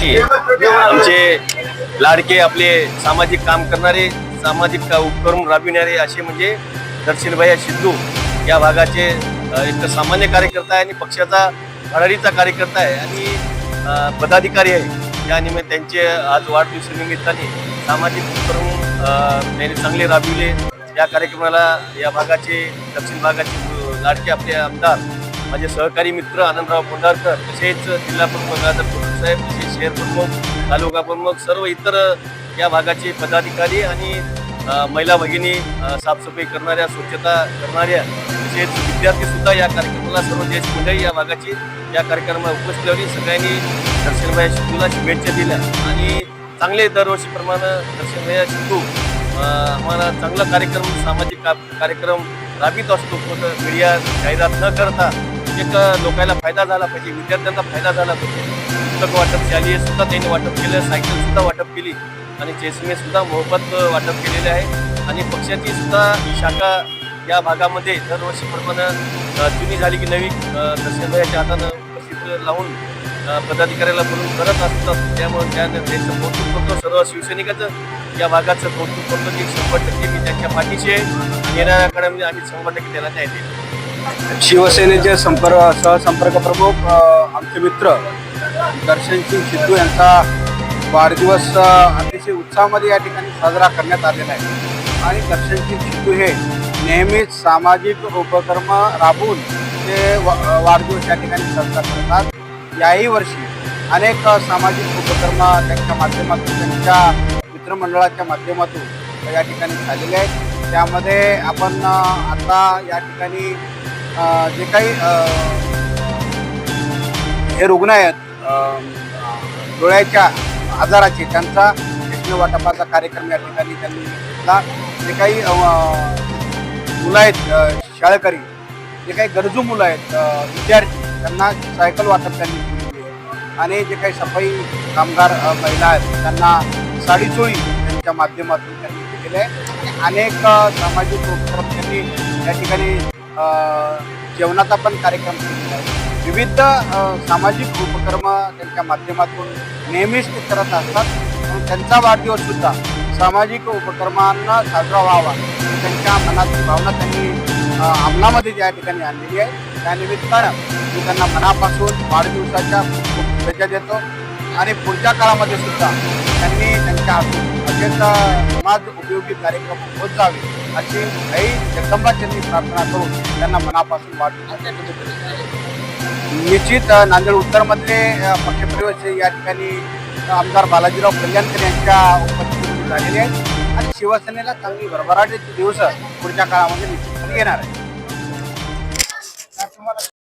पक्षाची आमचे लाडके आपले सामाजिक काम करणारे सामाजिक का- उपक्रम राबविणारे असे म्हणजे दर्शनभाई सिद्धू या भागाचे एक सामान्य कार्यकर्ता आहे आणि पक्षाचा भरारीचा कार्यकर्ता आहे आणि पदाधिकारी आहे. त्यानिमित्त त्यांचे आज वाढदिवसानिमित्ताने सामाजिक उपक्रम त्यांनी चांगले राबविले. या कार्यक्रमाला या भागाचे दक्षिण भागाचे लाडके आपले आमदार माझे सहकारी मित्र आनंदराव कोंडारकर तसेच जिल्हा प्रमुख गंगाधर साहेब शहर प्रमुख तालुका प्रमुख सर्व इतर या भागाचे पदाधिकारी आणि महिला भगिनी साफसफाई करणाऱ्या स्वच्छता करणाऱ्या तसेच विद्यार्थीसुद्धा या कार्यक्रमाला सर्व देश मंडळी या भागाची या कार्यक्रमाला उपस्थित राहिली सगळ्यांनी दर्शनभाई शिंदूला शुभेच्छा दिल्या. आणि चांगले दरवर्षीप्रमाणे दर्शनभाई शिंदू आम्हाला चांगला कार्यक्रम सामाजिक का- कार्यक्रम राबित असतो. मीडिया जाहिरात न करता एक लोकांना फायदा झाला पाहिजे विद्यार्थ्यांना फायदा झाला पाहिजे. पुस्तकं वाटप झाली सुद्धा त्यांनी वाटप केलं सायकल सुद्धा वाटप केली. आणि चेसमे सुद्धा मोफत वाटप केलेले आहे. आणि पक्षाची सुद्धा शाखा या भागामध्ये दरवर्षीप्रमाणे अ, जुनी झाली की नवी याच्या हातानं उपस्थित लावून पदाधिकाऱ्याला बोलून करत असतात. त्यामुळे त्यानं त्यांचं कौतुक करतो सर्व शिवसैनिकाचं या भागाचं कौतुक करतो की शंभर टक्के मी त्यांच्या पाठीशी आहे. आणि येणाऱ्या काळामध्ये आम्ही शंभर टक्के त्याला न्याय देईल शिवसेनेचे संपर्क सहसंपर्क प्रमुख आमचे मित्र दर्शनसिंग सिद्धू यांचा वाढदिवस अतिशय उत्साहामध्ये या ठिकाणी साजरा करण्यात आलेला आहे. आणि दर्शनसिंग सिद्धू हे नेहमीच सामाजिक उपक्रम राबवून ते वाढदिवस या ठिकाणी साजरा करतात. याही वर्षी अनेक सामाजिक उपक्रम त्यांच्या माध्यमातून त्यांच्या मित्रमंडळाच्या माध्यमातून या ठिकाणी झालेले आहेत. त्यामध्ये आपण आता या ठिकाणी जे काही हे रुग्ण आहेत डोळ्याच्या आजाराचे त्यांचा कृष्ण वाटपाचा कार्यक्रम या ठिकाणी त्यांनी घेतला. जे काही मुलं आहेत शाळकरी जे काही गरजू मुलं आहेत विद्यार्थी त्यांना सायकल वाटप त्यांनी केलेली आहे आणि जे काही सफाई कामगार महिला आहेत त्यांना साडीचोळी त्यांच्या माध्यमातून त्यांनी केले आहे अनेक सामाजिक उपक्रम त्यांनी या ठिकाणी जेवणाचा पण कार्यक्रम केलेला आहे. विविध सामाजिक उपक्रम त्यांच्या माध्यमातून नेहमीच ते करत असतात. त्यांचा वाढदिवस सुद्धा सामाजिक उपक्रमांना साजरा व्हावा त्यांच्या मनाची भावना त्यांनी अमलामध्ये अंमलामध्ये ठिकाणी आणलेली आहे त्यानिमित्तानं मी त्यांना मनापासून वाढदिवसाच्या शुभेच्छा देतो. आणि पुढच्या काळामध्ये सुद्धा त्यांनी त्यांच्या अत्यंत समाज उपयोगी कार्यक्रम होत जावे अशी काही जगदंबाची प्रार्थना करून त्यांना मनापासून वाढदिवसाच्या निश्चित नांदेड उत्तरमधले पक्षप्रवेश या ठिकाणी आमदार बालाजीराव कल्याणकर यांच्या उपस्थितीमध्ये झालेले आहेत. आणि शिवसेनेला चांगली भरभराटीचे दिवस पुढच्या काळामध्ये निश्चितपणे येणार आहे